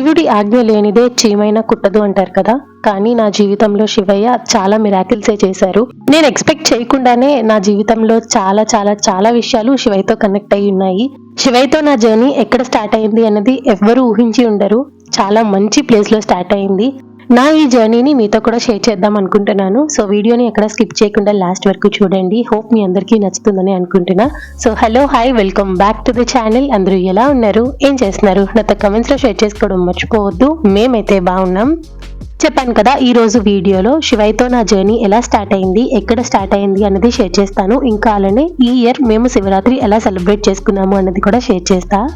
శివుడి ఆజ్ఞ లేనిదే చీమైనా కుట్టదు అంటారు కదా. కానీ నా జీవితంలో శివయ్య చాలా మిరాకిల్సే చేశారు. నేను ఎక్స్పెక్ట్ చేయకుండానే నా జీవితంలో చాలా చాలా చాలా విషయాలు శివయ్యతో కనెక్ట్ అయి ఉన్నాయి. శివయ్యతో నా జర్నీ ఎక్కడ స్టార్ట్ అయింది అన్నది ఎవ్వరూ ఊహించి ఉండరు. చాలా మంచి ప్లేస్లో స్టార్ట్ అయింది. నా ఈ జర్నీని మీతో కూడా షేర్ చేద్దాం అనుకుంటున్నాను. సో వీడియోని ఎక్కడ స్కిప్ చేయకుండా లాస్ట్ వరకు చూడండి. హోప్ మీ అందరికీ నచ్చుతుందని అనుకుంటున్నా. So hello hi welcome back to the channel అందరూ ఎలా ఉన్నారు? ఏం చేస్తున్నారు? నాతో కమెంట్స్లో షేర్ చేసుకోవడం మర్చిపోవద్దు. మేమైతే బాగున్నాం. చెప్పాను కదా ఈ రోజు వీడియోలో శివయ్యతో నా జర్నీ ఎలా స్టార్ట్ అయింది ఎక్కడ స్టార్ట్ అయింది అన్నది షేర్ చేస్తాను. ఇంకా అలానే ఈ ఇయర్ మేము శివరాత్రి ఎలా సెలబ్రేట్ చేసుకున్నాము అన్నది కూడా షేర్ చేస్తాను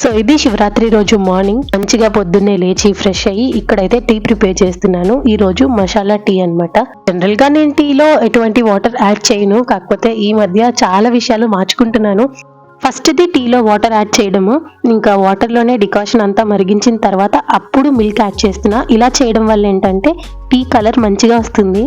సో ఇది శివరాత్రి రోజు మార్నింగ్. మంచిగా పొద్దున్నే లేచి ఫ్రెష్ అయ్యి ఇక్కడైతే టీ ప్రిపేర్ చేస్తున్నాను. ఈ రోజు మసాలా టీ అన్నమాట. జనరల్గా నేను టీలో ఎటువంటి వాటర్ యాడ్ చేయను. కాకపోతే ఈ మధ్య చాలా విషయాలు మార్చుకుంటున్నాను. ఫస్ట్ది టీలో వాటర్ యాడ్ చేయడము. ఇంకా వాటర్లోనే డికాషన్ అంతా మరిగించిన తర్వాత అప్పుడు మిల్క్ యాడ్ చేస్తున్నా. ఇలా చేయడం వల్ల ఏంటంటే టీ కలర్ మంచిగా వస్తుంది.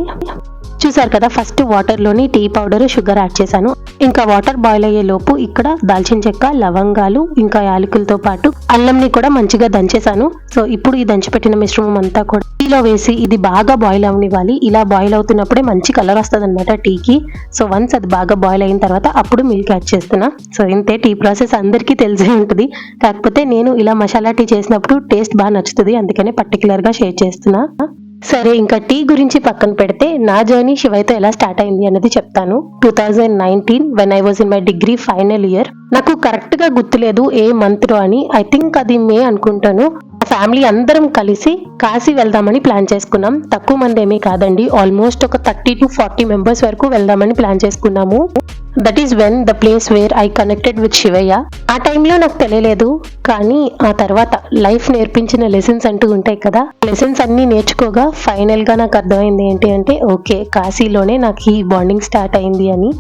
చూసారు కదా ఫస్ట్ వాటర్లోని టీ పౌడర్ షుగర్ యాడ్ చేశాను. ఇంకా వాటర్ బాయిల్ అయ్యే లోపు ఇక్కడ దాల్చిన చెక్క లవంగాలు ఇంకా యాలకులతో పాటు అల్లంని కూడా మంచిగా దంచేసాను సో ఇప్పుడు ఈ దంచిపెట్టిన మిశ్రమం అంతా కూడా టీలో వేసి ఇది బాగా బాయిల్ అవనివ్వాలి. ఇలా బాయిల్ అవుతున్నప్పుడే మంచి కలర్ వస్తుంది అనమాట టీకి సో వన్స్ అది బాగా బాయిల్ అయిన తర్వాత అప్పుడు మిల్క్ యాడ్ చేస్తున్నా. సో ఇంతే టీ ప్రాసెస్ అందరికీ తెలిసే ఉంటుంది. కాకపోతే నేను ఇలా మసాలా టీ చేసినప్పుడు టేస్ట్ బాగా నచ్చుతుంది. అందుకనే పర్టికులర్గా షేర్ చేస్తున్నా. సరే ఇంకా టీ గురించి పక్కన పెడితే నా జర్నీ శివయ్యతో ఎలా స్టార్ట్ అయింది అన్నది చెప్తాను. Two thousand nineteen when I was in my degree final year నాకు కరెక్ట్గా గుర్తులేదు ఏ మంత్లో అని. ఐ థింక్ అది మే అనుకుంటాను. ఫ్యామిలీ అందరం కలిసి కాశీ వెళ్దామని ప్లాన్ చేసుకున్నాం. తక్కువ మంది ఏమీ కాదండి. ఆల్మోస్ట్ ఒక థర్టీ టు ఫార్టీ మెంబర్స్ వరకు వెళ్దామని ప్లాన్ చేసుకున్నాము. That is when the place where I connected with Shivayya ఆ టైంలో నాకు తెలియలేదు. కానీ ఆ తర్వాత లైఫ్ నేర్పించిన లెసన్స్ అంటూ ఉంటాయి కదా లెసన్స్ అన్ని నేర్చుకోగా ఫైనల్గా నాకు అర్థమైంది ఏంటి అంటే ఓకే కాశీలోనే నాకు ఈ బాండింగ్ స్టార్ట్ అయింది అని.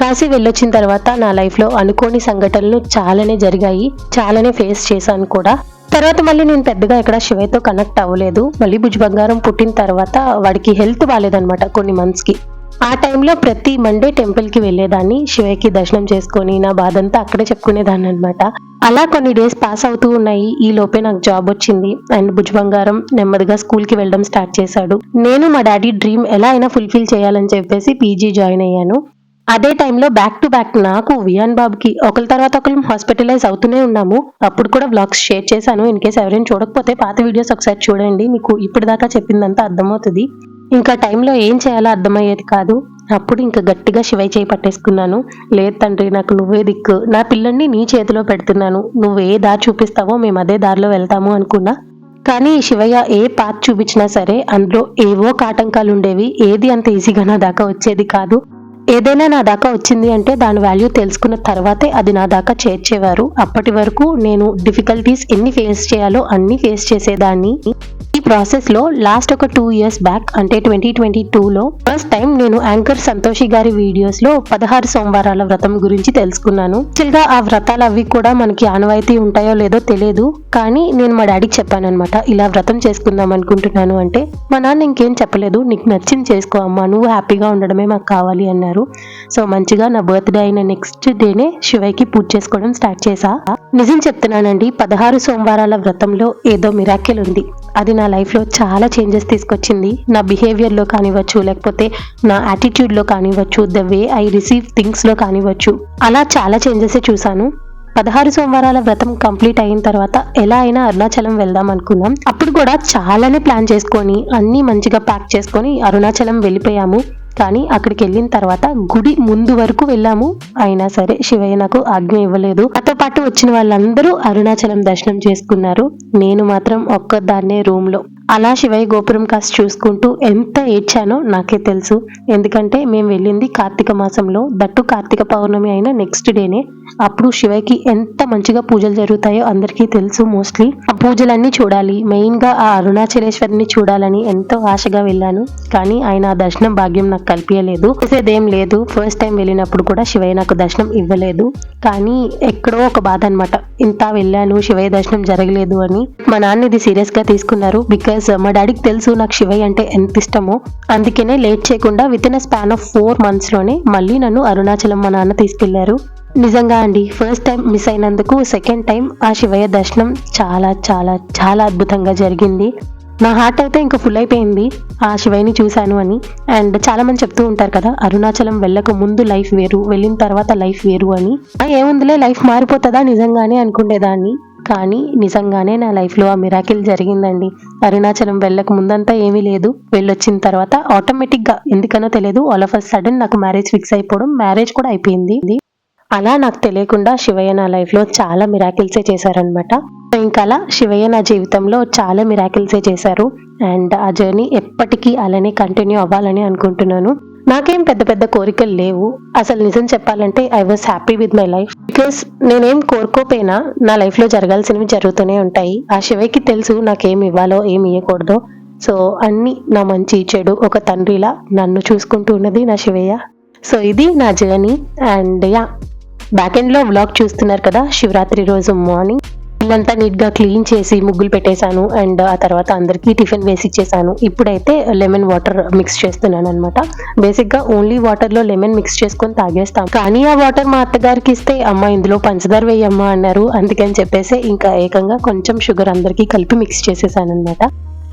కాశీ వెళ్ళొచ్చిన తర్వాత నా లైఫ్లో అనుకోని సంఘటనలు చాలానే జరిగాయి చాలానే ఫేస్ చేశాను కూడా. తర్వాత మళ్ళీ నేను పెద్దగా ఇక్కడ శివయ్యతో కనెక్ట్ అవ్వలేదు. మళ్ళీ భుజ్ బంగారం పుట్టిన తర్వాత వాడికి హెల్త్ బాగాలేదనమాట కొన్ని మంత్స్కి. ఆ టైంలో ప్రతి మండే టెంపుల్కి వెళ్ళేదాన్ని శివయ్యకి దర్శనం చేసుకొని నా బాధంతా అక్కడే చెప్పుకునేదాన్ని అనమాట అలా కొన్ని డేస్ పాస్ అవుతూ ఉన్నాయి. ఈ లోపే నాకు జాబ్ వచ్చింది. అండ్ భుజ్ బంగారం నెమ్మదిగా స్కూల్కి వెళ్ళడం స్టార్ట్ చేశాడు. నేను మా డాడీ డ్రీమ్ ఎలా అయినా ఫుల్ఫిల్ చేయాలని చెప్పేసి పీజీ జాయిన్ అయ్యాను. అదే టైంలో బ్యాక్ టు బ్యాక్ నాకు వియాన్ బాబుకి ఒకరి తర్వాత ఒకరు హాస్పిటలైజ్ అవుతూనే ఉన్నాము. అప్పుడు కూడా వ్లాగ్స్ షేర్ చేశాను. ఇన్ కేస్ ఎవరైనా చూడకపోతే పాత వీడియోస్ ఒకసారి చూడండి. మీకు ఇప్పటిదాకా చెప్పిందంతా అర్థమవుతుంది. ఇంకా టైంలో ఏం చేయాలో అర్థమయ్యేది కాదు. అప్పుడు ఇంకా గట్టిగా శివయ్య చేయి పట్టేసుకున్నాను. లేదు తండ్రి నాకు నువ్వే దిక్కు. నా పిల్లల్ని నీ చేతిలో పెడుతున్నాను. నువ్వు ఏ దారి చూపిస్తావో మేము అదే దారిలో వెళ్తాము అనుకున్నా. కానీ శివయ్య ఏ పాత్ చూపించినా సరే అందులో ఏవో కాటంకాలు ఉండేవి. ఏది అంత ఈజీగా నా దాకా వచ్చేది కాదు. ఏదైనా నా దాకా వచ్చింది అంటే దాని వాల్యూ తెలుసుకున్న తర్వాతే అది నా దాకా చేర్చేవారు. అప్పటి వరకు నేను డిఫికల్టీస్ ఎన్ని ఫేస్ చేయాలో అన్ని ఫేస్ చేసేదాన్ని. ప్రాసెస్లో లాస్ట్ ఒక టూ ఇయర్స్ బ్యాక్ అంటే ట్వంటీ ట్వంటీ టూలో ఫస్ట్ టైం నేను యాంకర్ సంతోషి గారి వీడియోస్లో పదహారు సోమవారాల వ్రతం గురించి తెలుసుకున్నాను. యాక్చువల్గా ఆ వ్రతాలు అవి కూడా మనకి ఆనవాయితీ ఉంటాయో లేదో తెలియదు కానీ నేను మా డాడీకి చెప్పాను అనమాట ఇలా వ్రతం చేసుకుందాం అనుకుంటున్నాను అంటే మా నాన్న ఇంకేం చెప్పలేదు నీకు నచ్చింది చేసుకో అమ్మా నువ్వు హ్యాపీగా ఉండడమే మాకు కావాలి అన్నారు. సో మంచిగా నా బర్త్డే అయిన నెక్స్ట్ డేనే శివయ్యకి పూజ చేసుకోవడం స్టార్ట్ చేసా నిజం చెప్తున్నానండి పదహారు సోమవారాల వ్రతంలో ఏదో మిరాకిల్ ఉంది. అది నా లైఫ్ లైఫ్లో చాలా చేంజెస్ తీసుకొచ్చింది. నా బిహేవియర్లో కానివ్వచ్చు లేకపోతే నా యాటిట్యూడ్లో కానివ్వచ్చు ద వే ఐ రిసీవ్ థింగ్స్లో కానివ్వచ్చు. అలా చాలా చేంజెస్ చూశాను. పదహారు సోమవారాల వ్రతం కంప్లీట్ అయిన తర్వాత ఎలా అయినా అరుణాచలం వెళ్దాం అనుకున్నాం. అప్పుడు కూడా చాలానే ప్లాన్ చేసుకొని అన్నీ మంచిగా ప్యాక్ చేసుకొని అరుణాచలం వెళ్ళిపోయాము. కానీ అక్కడికి వెళ్ళిన తర్వాత గుడి ముందు వరకు వెళ్ళాము. అయినా సరే శివయ్య నాకు ఆజ్ఞ ఇవ్వలేదు. నాతో పాటు వచ్చిన వాళ్ళందరూ అరుణాచలం దర్శనం చేసుకున్నారు. నేను మాత్రం ఒక్కదాన్నే రూమ్లో అలా శివయ్య గోపురం కాస్త చూసుకుంటూ ఎంత ఏడ్చానో నాకే తెలుసు. ఎందుకంటే మేము వెళ్ళింది కార్తీక మాసంలో దట్టు కార్తీక పౌర్ణమి అయిన నెక్స్ట్ డేనే అప్పుడు శివయ్యకి ఎంత మంచిగా పూజలు జరుగుతాయో అందరికీ తెలుసు మోస్ట్లీ ఆ పూజలన్నీ చూడాలి. మెయిన్గా ఆ అరుణాచలేశ్వరిని చూడాలని ఎంతో ఆశగా వెళ్ళాను. కానీ ఆయన ఆ దర్శనం భాగ్యం నాకు కల్పించలేదు చేసేదేం లేదు. ఫస్ట్ టైం వెళ్ళినప్పుడు కూడా శివయ్య నాకు దర్శనం ఇవ్వలేదు. కానీ ఎక్కడో ఒక బాధ అనమాట ఇంత వెళ్ళాను శివయ్య దర్శనం జరగలేదు అని. మా నాన్న ఇది సీరియస్గా తీసుకున్నారు బికాస్ మా డాడీకి తెలుసు నాకు శివయ్య అంటే ఎంత ఇష్టమో. అందుకనే లేట్ చేయకుండా within span of four మంత్స్లోనే మళ్ళీ నన్ను అరుణాచలం మా నాన్న తీసుకెళ్ళారు. నిజంగా అండి ఫస్ట్ టైం మిస్ అయినందుకు సెకండ్ టైం ఆ శివయ్య దర్శనం చాలా చాలా చాలా అద్భుతంగా జరిగింది. నా హార్ట్ అయితే ఇంకా ఫుల్ అయిపోయింది ఆ శివయ్యని చూశాను అని. అండ్ చాలా మంది చెప్తూ ఉంటారు కదా అరుణాచలం వెళ్ళక ముందు లైఫ్ వేరు వెళ్ళిన తర్వాత లైఫ్ వేరు అని. ఆ, ఏముందిలే లైఫ్ మారిపోతుందా నిజంగానే అనుకునేదాన్ని. కానీ నిజంగానే నా లైఫ్లో ఆ మిరాకిల్ జరిగిందండి. అరుణాచలం వెళ్ళక ముందంతా ఏమీ లేదు. వెళ్ళొచ్చిన తర్వాత ఆటోమేటిక్గా ఎందుకనో తెలియదు. ఆల్ ఆఫ్ అ సడన్ నాకు మ్యారేజ్ ఫిక్స్ అయిపోవడం మ్యారేజ్ కూడా అయిపోయింది. అలా నాకు తెలియకుండా శివయ్య నా లైఫ్లో చాలా మిరాకిల్సే చేశారనమాట ఇంకా అలా శివయ్య నా జీవితంలో చాలా మిరాకిల్సే చేశారు. అండ్ ఆ జర్నీ ఎప్పటికీ అలానే కంటిన్యూ అవ్వాలని అనుకుంటున్నాను. నాకేం పెద్ద పెద్ద కోరికలు లేవు. అసలు నిజం చెప్పాలంటే I was happy with my life because నేనేం కోరుకోపోయినా నా లైఫ్లో జరగాల్సినవి జరుగుతూనే ఉంటాయి. ఆ శివయ్యకి తెలుసు నాకేం ఇవ్వాలో ఏమి ఇవ్వకూడదో సో అన్ని నా మంచి చెడు ఒక తండ్రిలా నన్ను చూసుకుంటూ ఉన్నది నా శివయ్య. సో ఇది నా జర్నీ అండ్ యా బ్యాక్ ఎండ్లో వ్లాగ్ చూస్తున్నారు కదా శివరాత్రి రోజు మార్నింగ్ ఇల్లంతా నీట్గా క్లీన్ చేసి ముగ్గులు పెట్టేశాను అండ్ ఆ తర్వాత అందరికీ టిఫిన్ వేసి ఇచ్చేసాను ఇప్పుడైతే లెమన్ వాటర్ మిక్స్ చేస్తున్నాను అనమాట బేసిక్గా ఓన్లీ వాటర్లో లెమన్ మిక్స్ చేసుకొని తాగేస్తాం. కానీ ఆ వాటర్ మా అత్తగారికి ఇస్తే అమ్మ ఇందులో పంచదార వేయమ్మా అన్నారు. అందుకని చెప్పేసి ఇంకా ఏకంగా కొంచెం షుగర్ అందరికీ కలిపి మిక్స్ చేసేసాను అనమాట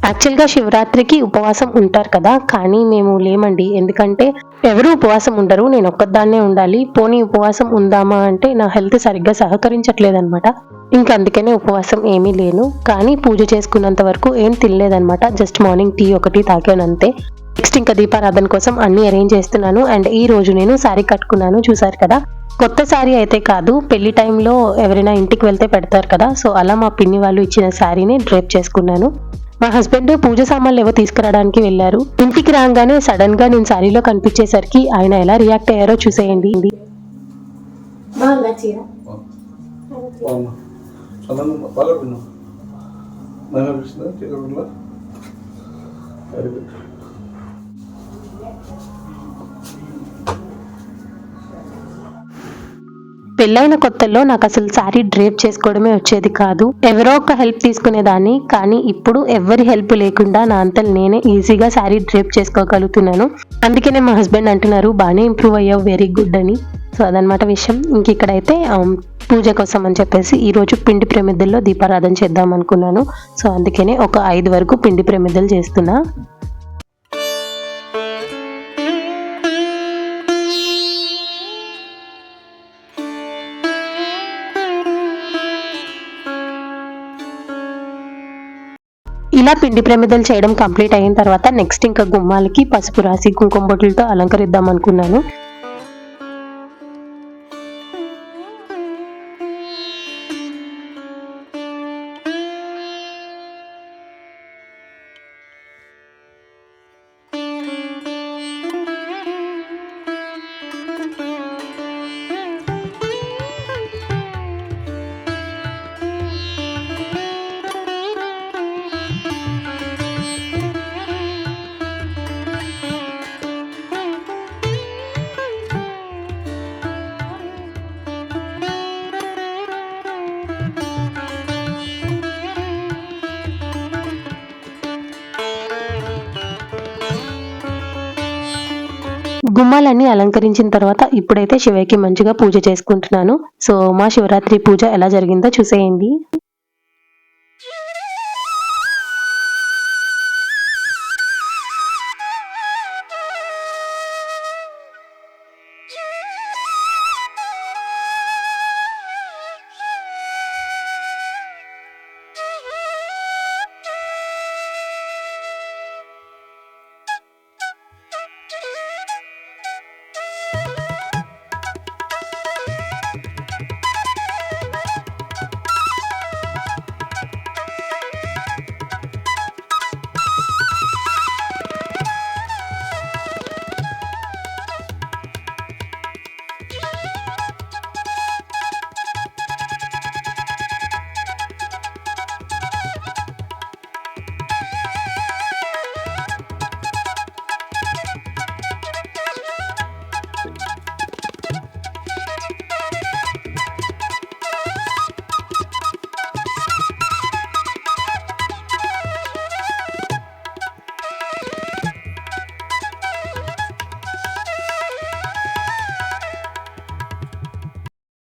యాక్చువల్గా శివరాత్రికి ఉపవాసం ఉంటారు కదా కానీ మేము లేమండి. ఎందుకంటే ఎవరు ఉపవాసం ఉండరు నేను ఒక్కదాన్నే ఉండాలి. పోనీ ఉపవాసం ఉందామా అంటే నా హెల్త్ సరిగ్గా సహకరించట్లేదనమాట ఇంకా అందుకనే ఉపవాసం ఏమీ లేను. కానీ పూజ చేసుకున్నంత వరకు ఏం తినలేదనమాట జస్ట్ మార్నింగ్ టీ ఒకటి తాగాను అంతే. నెక్స్ట్ ఇంకా దీపారాధన కోసం అన్ని అరేంజ్ చేస్తున్నాను. అండ్ ఈ రోజు నేను శారీ కట్టుకున్నాను చూసారు కదా. కొత్త శారీ అయితే కాదు పెళ్ళి టైంలో ఎవరైనా ఇంటికి వెళ్తే పెడతారు కదా. సో అలా మా పిన్ని వాళ్ళు ఇచ్చిన శారీని డ్రేప్ చేసుకున్నాను. మా హస్బెండ్ పూజ సామాన్లు ఏవో తీసుకురావడానికి వెళ్ళారు. ఇంటికి రాగానే సడన్గా నేను సారీలో కనిపించేసరికి ఆయన ఎలా రియాక్ట్ అయ్యారో చూసేయండి. చీర బాగా పెళ్ళైన కొత్తల్లో నాకు అసలు శారీ డ్రేప్ చేసుకోవడమే వచ్చేది కాదు. ఎవరో ఒక హెల్ప్ తీసుకునేదాన్ని కానీ ఇప్పుడు ఎవరి హెల్ప్ లేకుండా నా అంతలు నేనే ఈజీగా శారీ డ్రేప్ చేసుకోగలుగుతున్నాను. అందుకనే మా హస్బెండ్ అంటున్నారు బాగానే ఇంప్రూవ్ అయ్యావు వెరీ గుడ్ అని. సో అదనమాట విషయం. ఇంక ఇక్కడైతే పూజ కోసం అని చెప్పేసి ఈ రోజు పిండి ప్రమిద్దల్లో దీపారాధన చేద్దాం అనుకున్నాను. సో అందుకనే ఒక ఐదు వరకు పిండి ప్రమిద్దలు చేస్తున్నా. ఇలా పిండి ప్రమిదలు చేయడం కంప్లీట్ అయిన తర్వాత నెక్స్ట్ ఇంకా గుమ్మాలకి పసుపు రాసి కుంకుమ బొట్టులతో అలంకరిద్దాం అనుకున్నాను. గుమ్మాలన్నీ అలంకరించిన తర్వాత ఇప్పుడైతే శివయ్యకి మంచిగా పూజ చేసుకుంటున్నాను. సో మా శివరాత్రి పూజ ఎలా జరిగిందో చూసేయండి.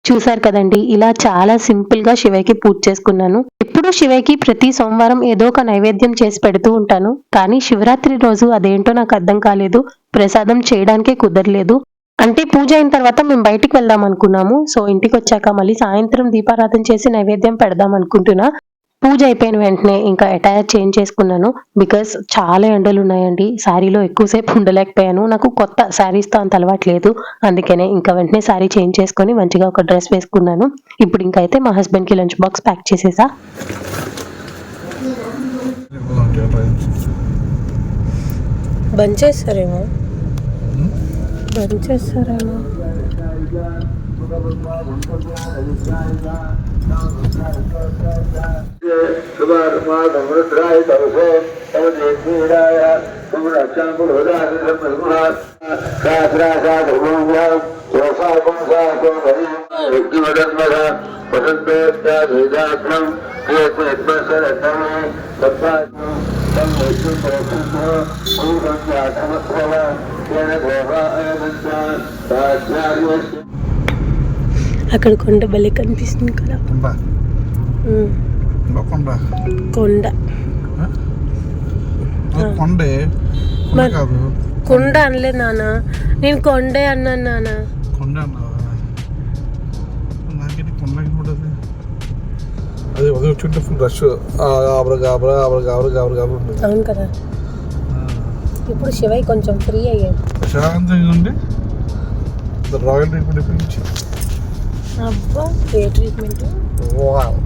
చూసారు కదండి. ఇలా చాలా సింపుల్గా శివయ్యకి పూజ చేసుకున్నాను. ఎప్పుడూ శివయ్యకి ప్రతి సోమవారం ఏదో ఒక నైవేద్యం చేసి పెడుతూ ఉంటాను. కానీ శివరాత్రి రోజు అదేంటో నాకు అర్థం కాలేదు. ప్రసాదం చేయడానికే కుదరలేదు. అంటే పూజ అయిన తర్వాత మేము బయటికి వెళ్దాం అనుకున్నాము. సో ఇంటికి వచ్చాక మళ్ళీ సాయంత్రం దీపారాధన చేసి నైవేద్యం పెడదాం అనుకుంటున్నా. పూజ అయిపోయిన వెంటనే ఇంకా అటైర్ చేంజ్ చేసుకున్నాను. బికాస్ చాలా ఎండలు ఉన్నాయండి. శారీలో ఎక్కువసేపు ఉండలేకపోయాను. నాకు కొత్త శారీస్తో అంత అలవాట్లేదు అందుకనే ఇంకా వెంటనే శారీ చేంజ్ చేసుకొని మంచిగా ఒక డ్రెస్ వేసుకున్నాను. ఇప్పుడు ఇంకా అయితే మా హస్బెండ్కి లంచ్ బాక్స్ ప్యాక్ చేసేసా. బంద్ చేస్తారేమో? బంద్ చేస్తారేమో? शुभात्माय तवसे तवदेवीराय सुमरक्षं पुरोदाय ब्रह्मणः सहस्रासाधुभूया सोसा पुंसा सोमरि युक्तिवदन्मः वसन्तोत्याभेदात्मं प्रियत्मसरतमे तत्पात्मं तं विष्णु प्रसिद्धो भूतं यातमस्वः येन देवाय विद्या साध्यायस्य అక్కడ కొండ భలే కనిపిస్తుంది కదా కొండ కొండ కొండ కాదు కొండ అనలే నాన్న నేను కొండే అన్నాను నాన్న కొండ అది ఉదయం వచ్చుంటే ఫుల్ రష్ ఆబర గాబర ఆబర గాబర గాబర గాబర ఉంటుంది అవును కదా ఇప్పుడు శివయ్య కొంచెం ఫ్రీ అయ్యాడు ప్రశాంతంగా ఉండి రాయల్ ట్రీట్మెంట్ ఇప్పించి అబ్బా ఏ ట్రీట్మెంట్ వావ్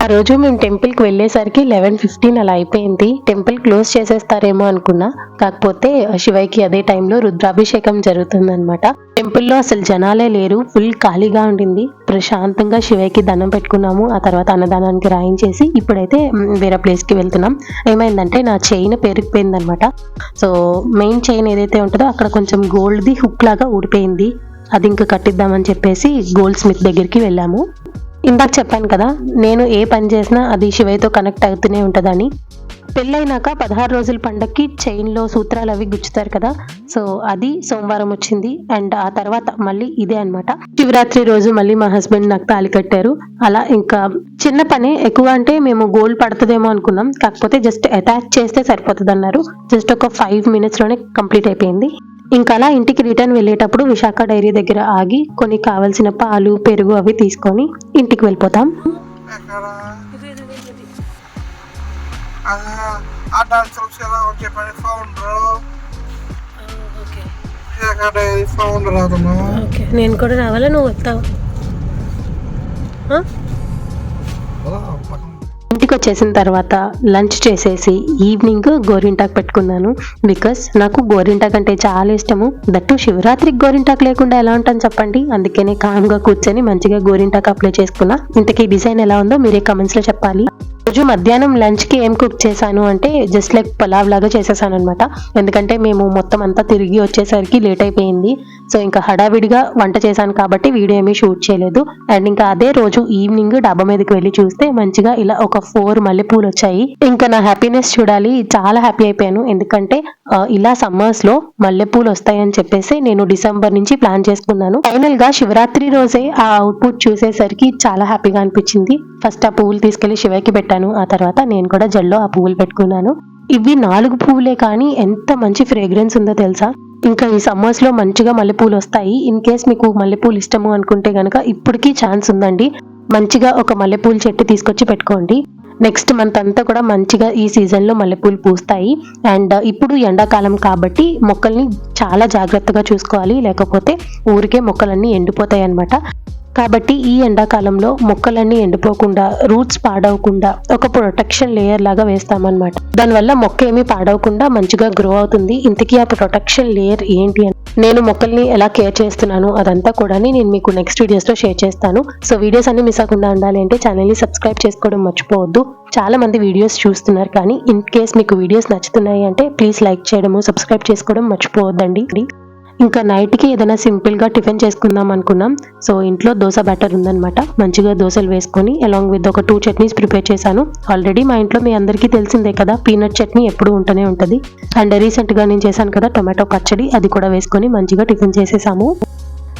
ఆ రోజు మేము టెంపుల్కి వెళ్ళేసరికి లెవెన్ ఫిఫ్టీన్ అలా అయిపోయింది. టెంపుల్ క్లోజ్ చేసేస్తారేమో అనుకున్నా. కాకపోతే శివయ్యకి అదే టైంలో రుద్రాభిషేకం జరుగుతుందనమాట టెంపుల్లో అసలు జనాలే లేరు. ఫుల్ ఖాళీగా ఉండింది. ప్రశాంతంగా శివయ్యకి దండం పెట్టుకున్నాము. ఆ తర్వాత అన్నదానానికి రాయించేసి ఇప్పుడైతే వేరే ప్లేస్కి వెళ్తున్నాం. ఏమైందంటే నా చైన్ పెరిగిపోయిందనమాట సో మెయిన్ చైన్ ఏదైతే ఉంటుందో అక్కడ కొంచెం గోల్డ్ది హుక్ లాగా ఊడిపోయింది. అది ఇంకా కట్టిద్దామని చెప్పేసి గోల్డ్ స్మిత్ దగ్గరికి వెళ్ళాము. ఇందాక చెప్పాను కదా నేను ఏ పని చేసినా అది శివయ్యతో కనెక్ట్ అవుతూనే ఉంటుందని. పెళ్ళైనాక పదహారు రోజుల పండక్కి చైన్లో సూత్రాలు అవి గుచ్చుతారు కదా సో అది సోమవారం వచ్చింది. అండ్ ఆ తర్వాత మళ్ళీ ఇదే అన్నమాట. శివరాత్రి రోజు మళ్ళీ మా హస్బెండ్ నాకు తాళి కట్టారు. అలా ఇంకా చిన్న పని ఎక్కువ అంటే మేము గోల్డ్ పడుతుందేమో అనుకున్నాం. కాకపోతే జస్ట్ అటాచ్ చేస్తే సరిపోతుంది అన్నారు జస్ట్ ఒక ఫైవ్ మినిట్స్లోనే కంప్లీట్ అయిపోయింది. ఇంకా అలా ఇంటికి రిటర్న్ వెళ్ళేటప్పుడు విశాఖ డైరీ దగ్గర ఆగి కొన్ని కావాల్సిన పాలు పెరుగు అవి తీసుకొని ఇంటికి వెళ్ళిపోతాం. నేను కూడా రావాలా? నువ్వు వస్తావు? ఇంటికి వచ్చేసిన తర్వాత లంచ్ చేసేసి ఈవినింగ్ గోరింటాకు పెట్టుకున్నాను. బికాస్ నాకు గోరింటాకు అంటే చాలా ఇష్టము. దట్టు శివరాత్రికి గోరింటాకు లేకుండా ఎలా ఉంటాను చెప్పండి? అందుకనే కామ్గా కూర్చొని మంచిగా గోరింటాకు అప్లై చేసుకున్నా. ఇంతకీ డిజైన్ ఎలా ఉందో మీరే కమెంట్స్లో లో చెప్పాలి. రోజు మధ్యాహ్నం లంచ్కి ఏం కుక్ చేశాను అంటే జస్ట్ లైక్ పలావ్ లాగా చేసేసాను అనమాట ఎందుకంటే మేము మొత్తం అంతా తిరిగి వచ్చేసరికి లేట్ అయిపోయింది. సో ఇంకా హడావిడిగా వంట చేశాను కాబట్టి వీడియో ఏమీ షూట్ చేయలేదు. అండ్ ఇంకా అదే రోజు ఈవినింగ్ డాబా మీదకి వెళ్ళి చూస్తే మంచిగా ఇలా ఒక ఫోర్ మల్లెపూలు వచ్చాయి. ఇంకా నా హ్యాపీనెస్ చూడాలి. చాలా హ్యాపీ అయిపోయాను. ఎందుకంటే ఇలా సమ్మర్స్లో మల్లెపూలు వస్తాయని చెప్పేసి నేను డిసెంబర్ నుంచి ప్లాన్ చేసుకున్నాను. ఫైనల్గా శివరాత్రి రోజే ఆ అవుట్పుట్ చూసేసరికి చాలా హ్యాపీగా అనిపించింది. ఫస్ట్ ఆ పువ్వులు తీసుకెళ్ళి శివకి పెట్టాను. ఆ తర్వాత నేను కూడా జల్లో ఆ పువ్వులు పెట్టుకున్నాను. ఇవి నాలుగు పువ్వులే కానీ ఎంత మంచి ఫ్రేగ్రెన్స్ ఉందో తెలుసా? ఇంకా ఈ సమ్మర్స్లో మంచిగా మల్లెపూలు వస్తాయి. ఇన్ కేస్ మీకు మల్లెపూలు ఇష్టము అనుకుంటే గనక ఇప్పటికీ ఛాన్స్ ఉందండి. మంచిగా ఒక మల్లెపూల చెట్టు తీసుకొచ్చి పెట్టుకోండి. నెక్స్ట్ మంత్ అంతా కూడా మంచిగా ఈ సీజన్లో మల్లెపూలు పూస్తాయి. అండ్ ఇప్పుడు ఎండాకాలం కాబట్టి మొక్కల్ని చాలా జాగ్రత్తగా చూసుకోవాలి. లేకపోతే ఊరికే మొక్కలన్నీ ఎండిపోతాయి అన్నమాట కాబట్టి ఈ ఎండాకాలంలో మొక్కలన్నీ ఎండిపోకుండా రూట్స్ పాడవకుండా ఒక ప్రొటెక్షన్ లేయర్ లాగా వేస్తామన్నమాట. దానివల్ల మొక్క ఏమీ పాడవకుండా మంచిగా గ్రో అవుతుంది. ఇంతకీ ఆ ప్రొటెక్షన్ లేయర్ ఏంటి అని నేను మొక్కల్ని ఎలా కేర్ చేస్తున్నాను అదంతా కూడా నేను మీకు నెక్స్ట్ వీడియోస్లో షేర్ చేస్తాను. సో వీడియోస్ అన్ని మిస్ అవ్వకుండా ఉండాలి అంటే ఛానల్ని సబ్స్క్రైబ్ చేసుకోవడం మర్చిపోవద్దు. చాలా మంది వీడియోస్ చూస్తున్నారు కానీ ఇన్ కేస్ మీకు వీడియోస్ నచ్చుతున్నాయి అంటే ప్లీజ్ లైక్ చేయడము సబ్స్క్రైబ్ చేసుకోవడం మర్చిపోవద్దండి. ఇంకా నైట్కి ఏదైనా సింపుల్గా టిఫిన్ చేసుకుందాం అనుకున్నాం. సో ఇంట్లో దోశ బ్యాటర్ ఉందన్నమాట. మంచిగా దోశలు వేసుకొని అలాంగ్ విత్ ఒక టూ చట్నీస్ ప్రిపేర్ చేశాను. ఆల్రెడీ మా ఇంట్లో మీ అందరికీ తెలిసిందే కదా పీనట్ చట్నీ ఎప్పుడు ఉంటూనే ఉంటుంది. అండ్ రీసెంట్గా నేను చేశాను కదా టొమాటో పచ్చడి అది కూడా వేసుకొని మంచిగా టిఫిన్ చేసేసాము.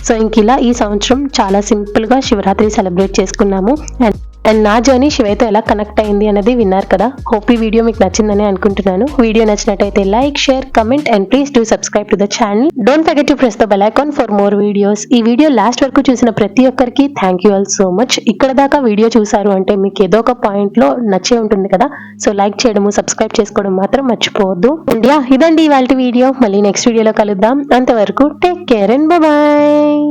సో ఇంక ఇలా ఈ సంవత్సరం చాలా సింపుల్గా శివరాత్రి సెలబ్రేట్ చేసుకున్నాము. అండ్ అండ్ నా జర్నీ శివయ్యతో ఎలా కనెక్ట్ అయింది అనేది విన్నారు కదా. హోప్ ఈ వీడియో మీకు నచ్చిందని అనుకుంటున్నాను. వీడియో నచ్చినట్టయితే like share comment and please do subscribe to the channel don't forget to press the bell icon for more videos ఈ వీడియో లాస్ట్ వరకు చూసిన ప్రతి ఒక్కరికి thank you all so much ఇక్కడ దాకా వీడియో చూసారు అంటే మీకు ఏదో ఒక పాయింట్లో నచ్చే ఉంటుంది కదా. సో లైక్ చేయడము సబ్స్క్రైబ్ చేసుకోవడం మాత్రం మర్చిపోవద్దు. అండ్ యా ఇదండి ఇవాళ వీడియో మళ్ళీ నెక్స్ట్ వీడియోలో కలుద్దాం. అంతవరకు టేక్ కేర్ అండ్ బాయ్